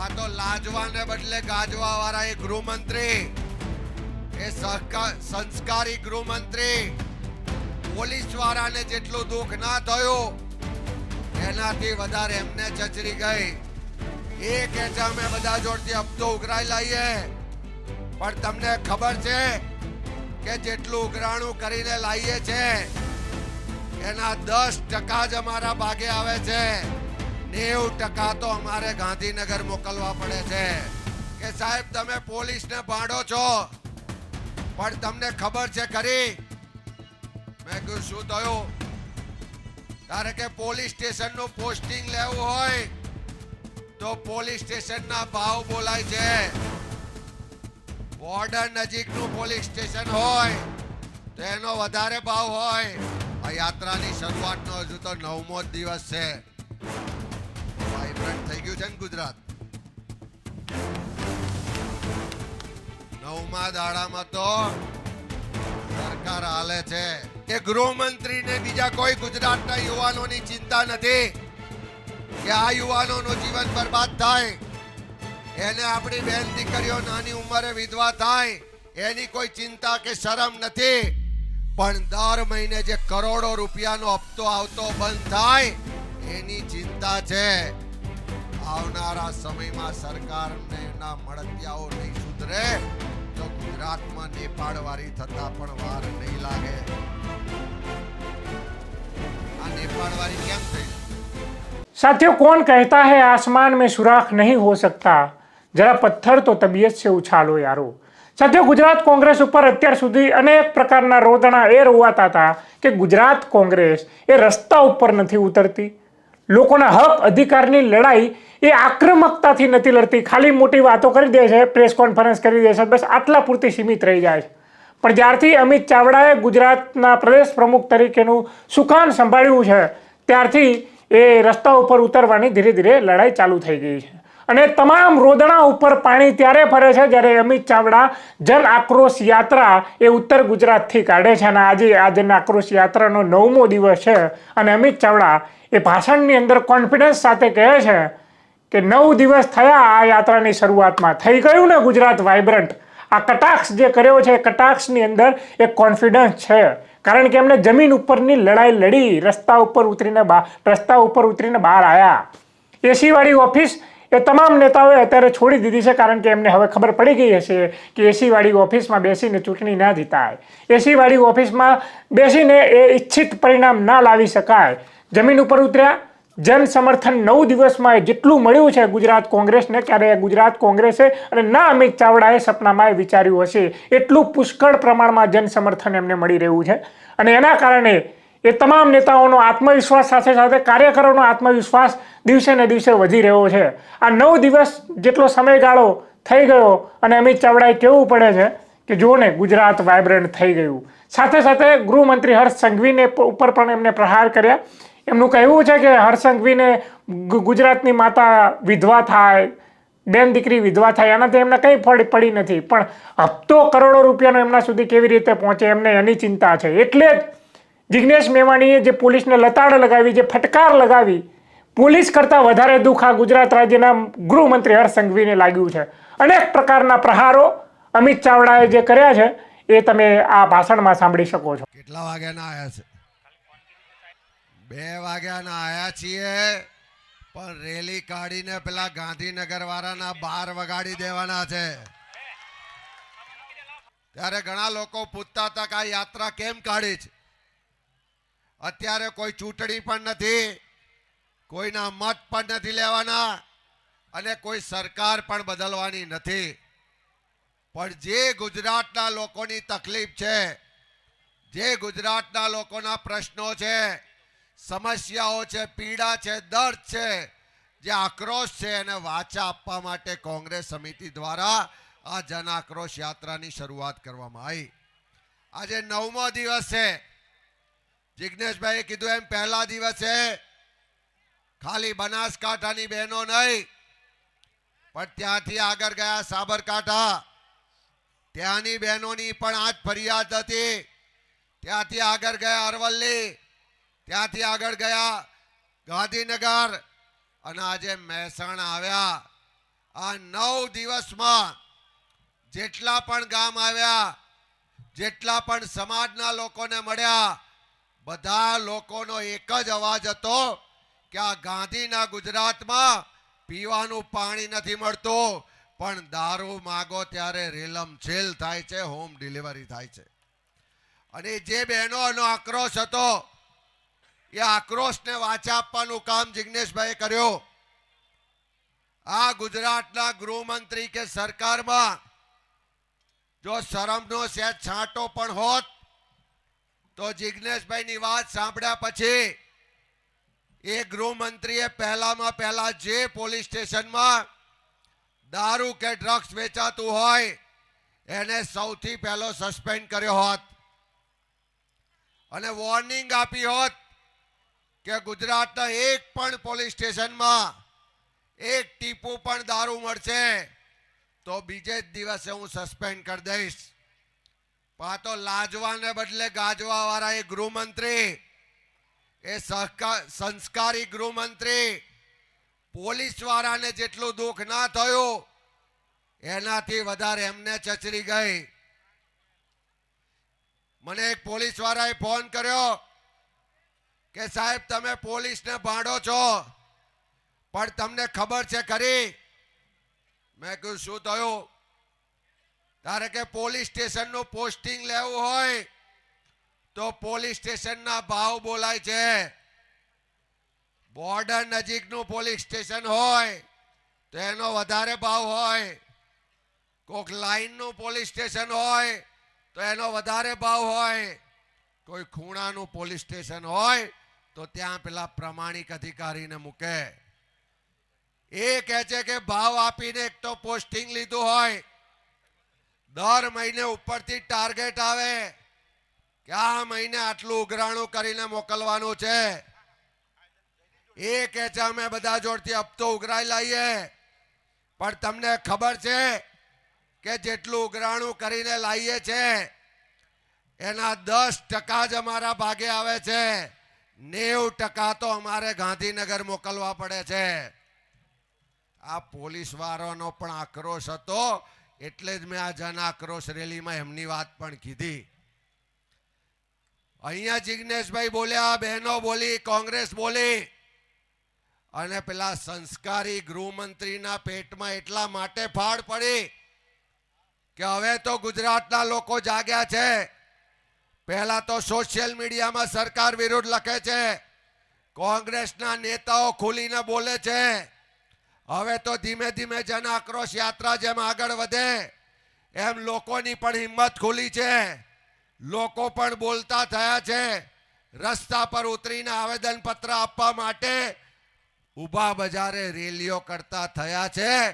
આ તો લાજવાને બદલે ગાજવા વાળા એ ગૃહમંત્રી. એ સંસ્કારી ગૃહમંત્રી. પોલીસ વાળાને જેટલું દુઃખ ના થયું, એનાથી વધારે એમને ચચરી ગઈ. એ કે છે, અમે બધા જોડથી હપ્તો ઉઘરાઈ લઈએ. પણ તમને ખબર છે કે જેટલું ઉઘરાણું કરીને લાવીએ છે, એના દસ ટકા જ અમારા ભાગે આવે છે. નેવું ટકા તો અમારે ગાંધીનગર મોકલવા પડે છે. કે સાહેબ, તમે પોલીસને ભાંડો છો. પણ તમને ખબર છે ખરી? મેં કહ્યું શું થયું? તારે કે પોલીસ સ્ટેશનનું પોસ્ટિંગ લેવું હોય, તો પોલીસ સ્ટેશનના ભાવ બોલાય છે. બોર્ડર નજીકનું પોલીસ સ્ટેશન હોય, તો એનો વધારે ભાવ હોય. આ યાત્રાની શરૂઆતનો હજુ તો નવમો દિવસ છે. વાઇબ્રન્ટ થઈ ગયું છે ને ગુજરાત. નવમા દાડામાં તો સરકાર હાલે છે. કે ગૃહમંત્રીને બીજા કોઈ ગુજરાતના યુવાનોની ચિંતા નથી? કે આ યુવાનોનું જીવન બરબાદ થાય? એને આપણી બેન દીકરીઓ નાની ઉંમરે વિધવા થાય? એની કોઈ ચિંતા કે શરમ નથી? પણ દર મહિને જે કરોડો રૂપિયાનો હપ્તો આવતો બંધ થાય, એની ચિંતા છે. આવનારા સમયમાં સરકારને એના મળતિયાઓ નહીં સુધરે, તો ગુજરાતમાં નેપાળવારી થતા પણ વાર નહીં લાગે. આ નેપાળવારી કેમ થઈ? સાથીઓ, કોણ કહેતા હે આસમાન મેં સુરાખ નહીં હો સકતા? જરા પથ્થર તો તબિયત છે ઉછાલો યારો. સાથીઓ, ગુજરાત કોંગ્રેસ ઉપર અત્યાર સુધી અનેક પ્રકારના રોદણા એ રોવાતા હતા કે ગુજરાત કોંગ્રેસ એ રસ્તા ઉપર નથી ઉતરતી. લોકોના હક અધિકારની લડાઈ એ આક્રમકતાથી નથી લડતી. ખાલી મોટી વાતો કરી દે છે પ્રેસ કોન્ફરન્સ કરી દે છે, બસ આટલા પૂરતી સીમિત રહી જાય છે. પણ જ્યારથી અમિત ચાવડાએ ગુજરાતના પ્રદેશ પ્રમુખ તરીકેનું સુકાન સંભાળ્યું છે, ત્યારથી એ રસ્તા ઉપર ઉતરવાની ધીરે ધીરે લડાઈ ચાલુ થઈ ગઈ છે. અને તમામ રોદણા ઉપર પાણી ત્યારે ફરે છે જ્યારે અમિત ચાવડા જન આક્રોશ યાત્રા એ ઉત્તર ગુજરાતથી કાઢે છે. અને આજે આ જન આક્રોશ યાત્રાનો નવમો દિવસ છે અને અમિત ચાવડા એ ભાષણની અંદર કોન્ફિડન્સ સાથે કહે છે કે નવ દિવસ થયા આ યાત્રાની શરૂઆતમાં. થઈ ગયું ને ગુજરાત વાઇબ્રન્ટ આ કટાક્ષ જે કર્યો છે, એ કટાક્ષની અંદર એક કોન્ફિડન્સ છે. કારણ કે એમણે જમીન ઉપરની લડાઈ લડી, રસ્તા ઉપર ઉતરીને રસ્તા ઉપર ઉતરીને બહાર આવ્યા એસીવાળી ઓફિસ એ તમામ નેતાઓએ અત્યારે છોડી દીધી છે, કારણ કે એમને હવે ખબર પડી ગઈ હશે કે એસીવાળી ઓફિસમાં બેસીને ચૂંટણી ના જીતાય. એસીવાળી ઓફિસમાં બેસીને એ ઈચ્છિત પરિણામ ના લાવી શકાય. જમીન ઉપર ઉતર્યા જન સમર્થન નવ દિવસમાં એ જેટલું મળ્યું છે ગુજરાત કોંગ્રેસને, ત્યારે ગુજરાત કોંગ્રેસે અને ના અમિત ચાવડાએ સપનામાં એ વિચાર્યું હશે. એટલું પુષ્કળ પ્રમાણમાં જન સમર્થન એમને મળી રહ્યું છે. અને એના કારણે એ તમામ નેતાઓનો આત્મવિશ્વાસ સાથે સાથે કાર્યકરોનો આત્મવિશ્વાસ દિવસે ને દિવસે વધી રહ્યો છે. આ નવ દિવસ જેટલો સમયગાળો થઈ ગયો અને અમિત ચાવડાએ કહેવું પડે છે કે જુઓ ને, ગુજરાત વાઇબ્રન્ટ થઈ ગયું. સાથે સાથે ગૃહમંત્રી હર્ષ સંઘવીને ઉપર પણ એમને પ્રહાર કર્યા. એમનું કહેવું છે કે હરસંઘવીને ગુજરાતની માતા વિધવા થાય, બેન દીકરી વિધવા થાય એનાથી એમને કંઈ ફળ પડી નથી. પણ હપ્તો કરોડો રૂપિયાનો એમના સુધી કેવી રીતે પહોંચે એમને એની ચિંતા છે. એટલે જ જિજ્ઞેશ મેવાણીએ જે પોલીસને લતાડ લગાવી, જે ફટકાર લગાવી, પોલીસ કરતાં વધારે દુઃખ આ ગુજરાત રાજ્યના ગૃહમંત્રી હરસંઘવીને લાગ્યું છે. અનેક પ્રકારના પ્રહારો અમિત ચાવડાએ જે કર્યા છે, એ તમે આ ભાષણમાં સાંભળી શકો છો. કેટલા વાગ્યાના આવ્યા છે? બે વાગ્યાના આયા છીએ, પણ રેલી કાઢીને પેલા ગાંધીનગર વાળાના બાર વગાડી દેવાના છે. ત્યારે ઘણા લોકો પૂછતા હતા કે આ યાત્રા કેમ કાઢી છે? અત્યારે કોઈ ચૂંટણી પણ નથી, કોઈના મત પણ નથી લેવાના અને કોઈ સરકાર પણ બદલવાની નથી. પણ જે ગુજરાતના લોકોની તકલીફ છે, જે ગુજરાતના લોકોના પ્રશ્નો છે સમસ્યાઓ છે, પીડા છે, દર્દ છે, જે આક્રોશ છે એને વાચા આપવા માટે કોંગ્રેસ સમિતિ દ્વારા આ જન આક્રોશ યાત્રાની શરૂઆત કરવામાં આવી. આજે નવમો દિવસ છે. જિજ્ઞેશભાઈએ કીધું એમ, પહેલા દિવસે ખાલી બનાસકાંઠાની બહેનો નહીં, પણ ત્યાંથી આગળ ગયા સાબરકાંઠા. ત્યાંની બહેનોની પણ આજ ફરિયાદ હતી. ત્યાંથી આગળ ગયા અરવલ્લી. ત્યાંથી આગળ ગયા ગાંધીનગર અને આજે મહેસાણા આવ્યા. આ નવ દિવસમાં જેટલા પણ ગામ આવ્યા, જેટલા પણ સમાજના લોકોને મળ્યા, બધા લોકોનો એક જ અવાજ હતો કે આ ગાંધીના ગુજરાતમાં પીવાનું પાણી નથી મળતું, પણ દારૂ માગો ત્યારે રેલમ છેલ થાય છે, હોમ ડિલિવરી થાય છે. અને જે બહેનોનો આક્રોશ હતો એ આક્રોશને વાચા આપવાનું કામ જિગ્નેશભાઈએ કર્યો. આ ગુજરાતના ગૃહમંત્રી કે સરકારમાં જો શરમનો સેજ છાંટો પણ હોત, તો જિગ્નેશભાઈની વાત સાંભળ્યા પછી એ ગૃહમંત્રીએ પહેલામાં પહેલા જે પોલીસ સ્ટેશનમાં દારૂ કે ડ્રગ્સ વેચાતું હોય, એને સૌથી પહેલો સસ્પેન્ડ કર્યો હોત. અને વોર્નિંગ આપી હોત કે ગુજરાતના એક પણ પોલીસ સ્ટેશનમાં એક ટીપું પણ દારૂ મળશે, તો બીજે જ દિવસે હું સસ્પેન્ડ કરી દઈશ. પણ તો લાજવાને બદલે ગાજવા વાળા એ ગૃહમંત્રી, એ સહકાર, સંસ્કારી ગૃહમંત્રી પોલીસ વાળાને જેટલું દુઃખ ના થયું, એનાથી વધારે એમને ચચરી ગઈ. મને એક પોલીસ વાળાએ ફોન કર્યો કે સાહેબ, તમે પોલીસને ભાંડો છો? પણ તમને ખબર છે ખરી? મેં કહ્યું શું થયું? તારે કે પોલીસ સ્ટેશનનું પોસ્ટિંગ લેવું હોય, તો પોલીસ સ્ટેશનના ભાવ બોલાય છે. બોર્ડર નજીકનું પોલીસ સ્ટેશન હોય, તો એનો વધારે ભાવ હોય. કોઈક લાઈનનું પોલીસ સ્ટેશન હોય, તો એનો વધારે ભાવ હોય. કોઈ ખૂણાનું પોલીસ સ્ટેશન હોય તો ત્યાં પેલા પ્રમાણિક અધિકારીને મૂકે. એ કહે છે કે ભાવ આપીને એક તો પોસ્ટિંગ લીધું હોય. દર મહિને ઉપરથી ટાર્ગેટ આવે કે આ મહિને આટલું ઉઘરાણું કરીને મોકલવાનું છે. એ કહે છે, અમે બધા જોડથી હપ્તો ઉઘરાઈ લાવીએ પણ તમને ખબર છે કે જેટલું ઉઘરાણું કરીને લાવીએ છે, એના દસ ટકા જ અમારા ભાગે આવે છે. નેવ ટકા તો અમારે ગાંધીનગર મોકલવા પડે છે. આ પોલીસ વાળાનો પણ આક્રોશ હતો, એટલે જ મેં આ જન આક્રોશ રેલીમાં એમની વાત પણ કીધી. અહીંયા જિજ્ઞેશભાઈ બોલ્યા, બહેનો બોલી, કોંગ્રેસ બોલી. અને પેલા સંસ્કારી ગૃહમંત્રીના પેટમાં એટલા માટે ફાળ પડી કે હવે તો ગુજરાતના લોકો જાગ્યા છે. પહેલા તો સોશિયલ મીડિયામાં સરકાર વિરુદ્ધ લખે છે. કોંગ્રેસના નેતાઓ ખુલીને બોલે છે. હવે તો ધીમે ધીમે જન આક્રોશ યાત્રા જેમ આગળ વધે, એમ લોકોની પણ હિંમત ખુલી છે. લોકો પણ બોલતા થયા છે, રસ્તા પર ઉતરીને આવેદનપત્ર આપવા માટે. ઊભા બજારે રેલીઓ કરતા થયા છે.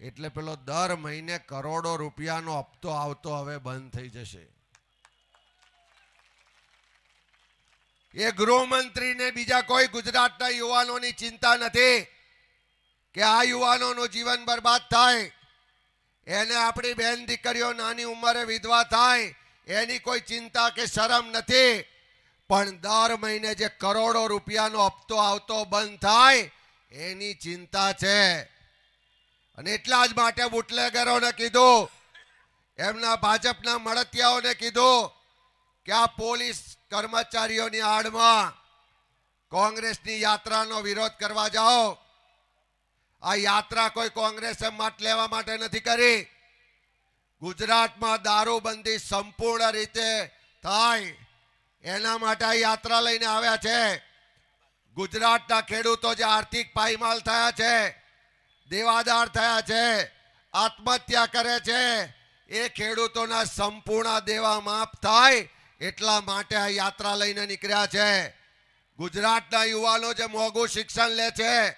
એટલે પેલો દર મહિને કરોડો રૂપિયાનો હપ્તો આવતો હવે બંધ થઈ જશે. એ ગૃહમંત્રીને બીજા કોઈ ગુજરાતના યુવાનોની ચિંતા નથી કે આ યુવાનોનું જીવન બરબાદ થાય. એને આપણી બહેન દીકરીઓ નાની ઉંમરે વિધવા થાય, એની કોઈ ચિંતા કે શરમ નથી. પણ દર મહિને જે કરોડો રૂપિયાનો હપ્તો આવતો બંધ થાય, એની ચિંતા છે. અને એટલા જ માટે બુટલેગરોને કીધું, એમના ભાજપના મળતિયાઓને કીધું કે આ પોલીસ કર્મચારીઓની આડમાં કોંગ્રેસની યાત્રાનો વિરોધ કરવા જાઓ. આ યાત્રા કોઈ કોંગ્રેસે મત લેવા માટે નથી કરી. ગુજરાતમાં દારૂબંધી સંપૂર્ણ રીતે થાય. એના માટે આ યાત્રા લઈને આવ્યા છે. ગુજરાતના ખેડૂતો જે આર્થિક પાયમાલ થયા છે, દેવાદાર થયા છે, આત્મહત્યા કરે છે, એ ખેડૂતોના સંપૂર્ણ દેવા માફ થાય. એટલા માટે આ યાત્રા લઈને નીકળ્યા છે. ગુજરાતના યુવાનો જે મોંઘું શિક્ષણ લે છે,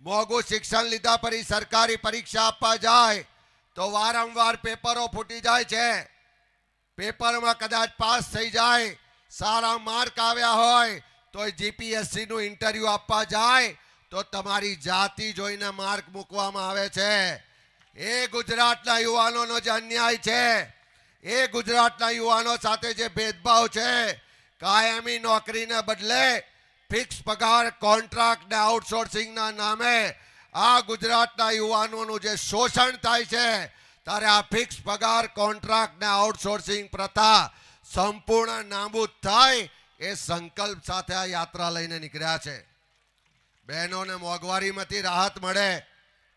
મોંઘું શિક્ષણ લીધા પછી સરકારી પરીક્ષા આપવા જાય, તો વારંવાર પેપરો ફૂટી જાય છે. પેપરમાં કદાચ પાસ થઈ જાય, સારા માર્ક આવ્યા હોય તો જીપીએસસી નું ઇન્ટરવ્યુ આપવા જાય, તો તમારી જાતિ જોઈને માર્ક મૂકવામાં આવે છે. એ ગુજરાતના યુવાનોનો જે અન્યાય છે એ ગુજરાતના યુવાનો સાથે જે ભેદભાવ છે, કાયમી નોકરીને બદલે ફિક્સ પગાર કોન્ટ્રાક્ટ ને આઉટસોર્સિંગના નામે આ ગુજરાતના યુવાનોનું જે શોષણ થાય છે, ત્યારે આ ફિક્સ પગાર કોન્ટ્રાક્ટ ને આઉટસોર્સિંગ પ્રથા સંપૂર્ણ નાબૂદ થાય એ સંકલ્પ સાથે આ યાત્રા લઈને નીકળ્યા છે. બહેનોને મોંઘવારીમાંથી રાહત મળે,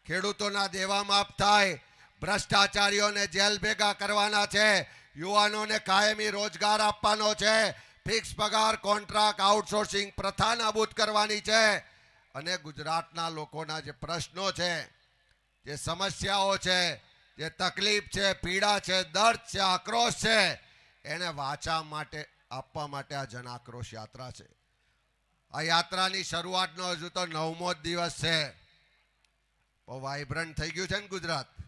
ખેડૂતોના દેવા માફ થાય ભ્રષ્ટાચારીઓને જેલ ભેગા કરવાના છે. યુવાનોને કાયમી રોજગાર આપવાનો છે. ફિક્સ પગાર, કોન્ટ્રાક્ટ, આઉટસોર્સિંગ પ્રથા નાબૂદ કરવાની છે. અને ગુજરાતના લોકોના જે પ્રશ્નો છે, જે સમસ્યાઓ છે, જે તકલીફ છે, પીડા છે, દર્દ છે, આક્રોશ છે, એને વાચા માટે, આપવા માટે આ જન આક્રોશ યાત્રા છે. આ યાત્રાની શરૂઆતનો હજુ તો નવમો દિવસ છે. બહુ વાઇબ્રન્ટ થઈ ગયું છે ને ગુજરાત.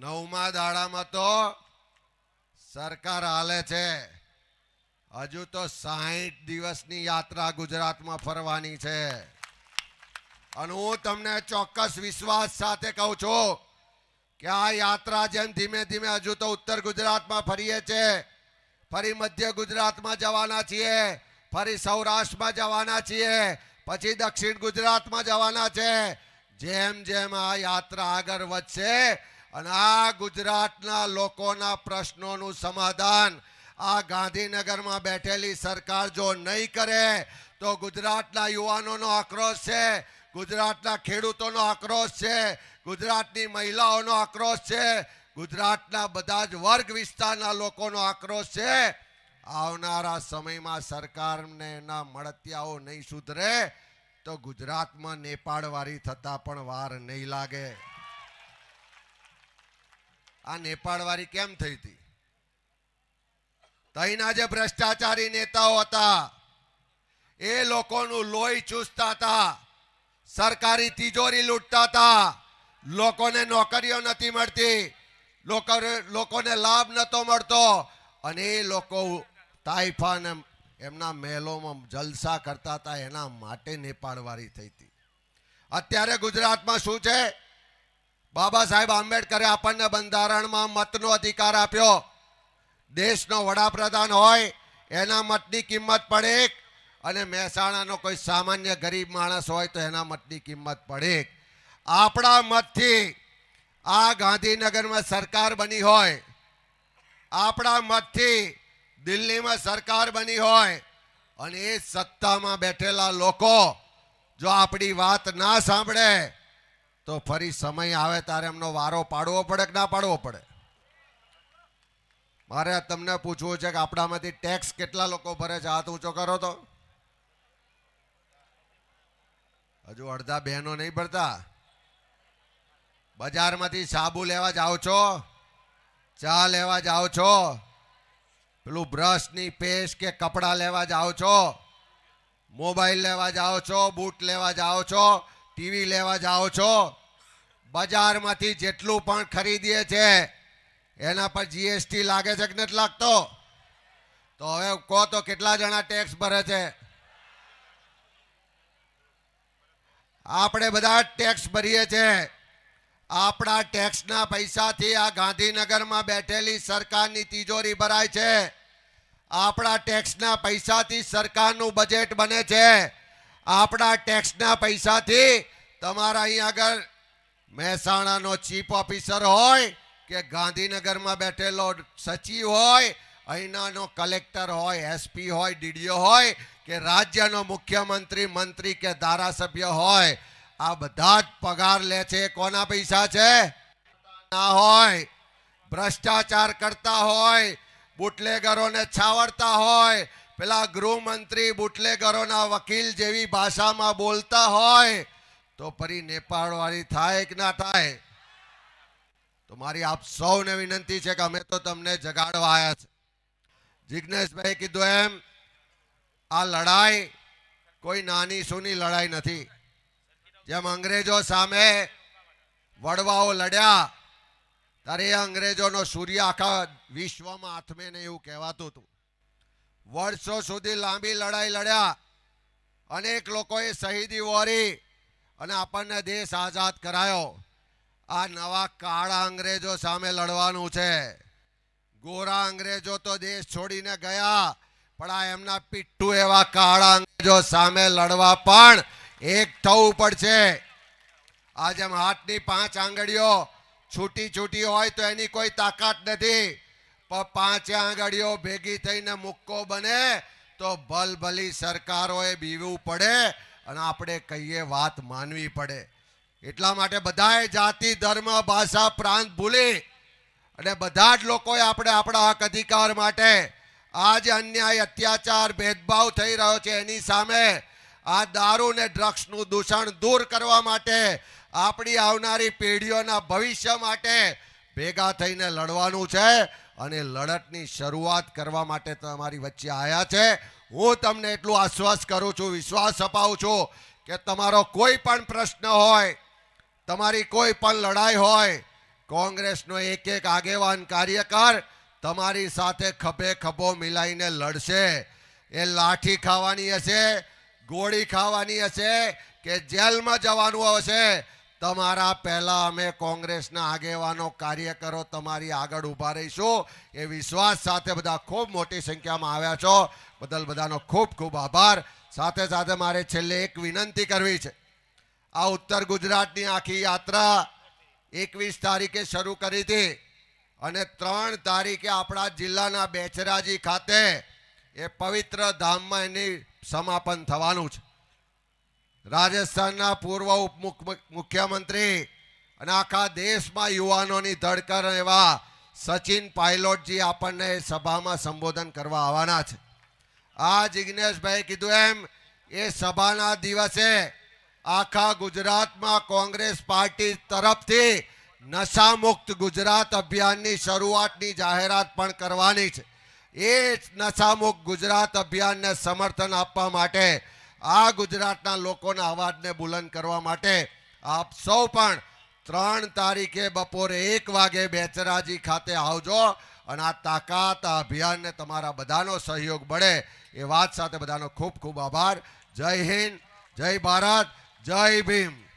નવમા દાડામાં તો સરકાર હાલે છે. હજુ તો સાહીઠ દિવસની યાત્રા ગુજરાતમાં ફરવાની છે. અને હું તમને ચોક્કસ વિશ્વાસ સાથે કહું છું કે આ યાત્રા જેમ ધીમે ધીમે હજુ તો ઉત્તર ગુજરાતમાં ફરીએ છે. ફરી મધ્ય ગુજરાતમાં જવાના છીએ. ફરી સૌરાષ્ટ્રમાં જવાના છીએ. પછી દક્ષિણ ગુજરાતમાં જવાના છે. જેમ જેમ આ યાત્રા આગળ વધશે અને આ ગુજરાતના લોકોના પ્રશ્નોનું સમાધાન આ ગાંધીનગરમાં બેઠેલી સરકાર જો નહીં કરે, તો ગુજરાતના યુવાનોનો આક્રોશ છે, ગુજરાતના ખેડૂતોનો આક્રોશ છે, ગુજરાતની મહિલાઓનો આક્રોશ છે, ગુજરાતના બધા જ વર્ગ વિસ્તારના લોકોનો આક્રોશ છે. આવનારા સમયમાં સરકારને એના મળતિયાઓ નહીં સુધરે, તો ગુજરાતમાં નેપાળવારી થતા પણ વાર નહીં લાગે. આ નેપાળવાળી કેમ થઈ હતી? તઈના જે ભ્રષ્ટાચારી નેતાઓ હતા, એ લોકોનું લોહી ચૂસતા હતા, સરકારી તિજોરી લૂંટતા હતા. લોકોને નોકરીઓ નથી મળતી લોકો- લોકોને લાભ નતો મળતો અને એ લોકો તાઇફાને એમના મહેલોમાં જલસા કરતા હતા, એના માટે નેપાળવાળી થઈ હતી. અત્યારે ગુજરાતમાં શું છે? બાબા સાહેબ આંબેડકરે આપણને બંધારણમાં મતનો અધિકાર આપ્યો. દેશનો વડાપ્રધાન હોય, એના મતની કિંમત પડે અને મહેસાણાનો કોઈ સામાન્ય ગરીબ માણસ હોય તો એના મતની કિંમત પડે આપણા મતથી આ ગાંધીનગરમાં સરકાર બની હોય, આપણા મતથી દિલ્હીમાં સરકાર બની હોય, અને એ સત્તામાં બેઠેલા લોકો જો આપણી વાત ના સાંભળે તો ફરી સમય આવે ત્યારે એમનો વારો પાડવો પડે કે ના પાડવો પડે? મારે તમને પૂછવું છે કે આપણામાંથી ટેક્સ કેટલા લોકો ભરે છે? હાથ ઊંચો કરો તો. હજુ અડધા બહેનો નહીં ભરતા. બજારમાંથી સાબુ લેવા જાઓ છો? ચા લેવા જાઓ છો? પેલું બ્રશની પેસ્ટ કે કપડાં લેવા જાઓ છો? મોબાઈલ લેવા જાઓ છો? બૂટ લેવા જાઓ છો? ટીવી લેવા જાઓ છો? બજારમાંથી જેટલું પણ ખરીદીએ છે, એના પર જીએસટી લાગે છે કે નથી લાગતો? તો હવે કહો તો કેટલા જણા ટેક્સ ભરે છે? આપણે બધા ટેક્સ ભરીએ છીએ આપણા ટેક્સના પૈસાથી આ ગાંધીનગરમાં બેઠેલી સરકારની તિજોરી ભરાય છે. આપણા ટેક્સના પૈસાથી સરકારનું બજેટ બને છે. આપણા ટેક્સના પૈસાથી તમારા અહીં આગળ મહેસાણાનો ચીફ ઓફિસર હોય કે ગાંધીનગરમાં બેઠેલો સચિવ હોય, અહીંનાનો કલેક્ટર હોય, એસપી હોય, ડીડીઓ હોય, કે રાજ્યનો મુખ્યમંત્રી, મંત્રી કે ધારાસભ્ય હોય, આ બધા જ પગાર લે છે. કોના પૈસા છે? ના હોય. ભ્રષ્ટાચાર કરતા હોય, બુટલેગરોને છાવરતા હોય, પેલા ગૃહમંત્રી બુટલેગરોના વકીલ જેવી ભાષામાં બોલતા હોય તો ફરી નેપાળવાળી થાય કે ના થાય? તો મારી આપ સૌને વિનંતી છે કે અમે તો તમને જગાડવા આવ્યા છે. જિજ્ઞેશભાઈ કીધું એમ, આ લડાઈ કોઈ નાની સૂની લડાઈ નથી. જેમ અંગ્રેજો સામે વડવાઓ લડ્યા, ત્યારે એ અંગ્રેજોનો સૂર્ય આખા વિશ્વમાં આથમે ને એવું કહેવાતું હતું. વર્ષો સુધી લાંબી લડાઈ લડ્યા. અનેક લોકોએ શહીદી વોરી અને આપણને દેશ આઝાદ કરાયો. આ નવા કાળા અંગ્રેજો સામે લડવાનું છે. ગોરા અંગ્રેજો તો દેશ છોડીને ગયા, પણ આ એમના પિટ્ટુ એવા કાળા અંગ્રેજો સામે લડવા પણ એક થવું પડશે. આ જેમ હાથની પાંચ આંગળીઓ છૂટી છૂટી હોય તો એની કોઈ તાકાત નથી. પણ પાંચે આંગળીઓ ભેગી થઈને મુક્કો બને તો ભલભલી સરકારોએ બીવું પડે. અને આપણે કહીએ વાત માનવી પડે. એટલા માટે બધાએ જાતિ, ધર્મ, ભાષા, પ્રાંત ભૂલી અને બધા જ લોકોએ આપણે આપણા હક અધિકાર માટે આ જે અન્યાય, અત્યાચાર, ભેદભાવ થઈ રહ્યો છે. એની સામે આ દારૂ ને ડ્રગ્સનું દૂષણ દૂર કરવા માટે આપણી આવનારી પેઢીઓના ભવિષ્ય માટે ભેગા થઈને લડવાનું છે અને લડતની શરૂઆત કરવા માટે તમારી વચ્ચે આવ્યા છે. હું તમને એટલું આશ્વાસ કરું છું, વિશ્વાસ અપાવું છું કે તમારો કોઈ પણ પ્રશ્ન હોય, તમારી કોઈ પણ લડાઈ હોય, કોંગ્રેસનો એક એક આગેવાન કાર્યકર તમારી સાથે ખભે ખભો મિલાઈને લડશે. એ લાઠી ખાવાની હશે, ગોળી ખાવાની હશે કે જેલમાં જવાનું હશે તમારા પહેલા અમે કોંગ્રેસના આગેવાનો કાર્યકરો તમારી આગળ ઊભા રહીશું. એ વિશ્વાસ સાથે બધા ખૂબ મોટી સંખ્યામાં આવ્યા છો. બદલ બધાનો ખૂબ ખૂબ આભાર. સાથે સાથે મારે છેલ્લે એક વિનંતી કરવી છે. આ ઉત્તર ગુજરાતની આખી યાત્રા એકવીસ તારીખે શરૂ કરી હતી અને ત્રણ તારીખે આપણા જિલ્લાના બેચરાજી ખાતે એ પવિત્ર ધામમાં એની સમાપન થવાનું છે. રાજસ્થાનના પૂર્વ ઉપમુખ- મુખ્યમંત્રી અને આખા દેશમાં યુવાનોની ધડકર એવા સચિન પાયલોટજી આપણને સભામાં સંબોધન કરવા આવવાના છે. આ જિજ્ઞેશભાઈ કીધું એમ, એ સભાના દિવસે આખા ગુજરાતમાં કોંગ્રેસ પાર્ટી તરફથી નશામુક્ત ગુજરાત અભિયાનની શરૂઆતની જાહેરાત પણ કરવાની છે. એ જ નશામુક્ત ગુજરાત અભિયાનને સમર્થન આપવા માટે આ ગુજરાતના લોકોના અવાજને બુલંદ કરવા માટે આપ સૌ પણ ત્રણ તારીખે બપોરે એક વાગે બેચરાજી ખાતે આવજો અને આ તાકાત, આ અભિયાનને તમારા બધાનો સહયોગ મળે એ વાત સાથે બધાનો ખૂબ ખૂબ આભાર. જય હિન્દ, જય ભારત, જય ભીમ.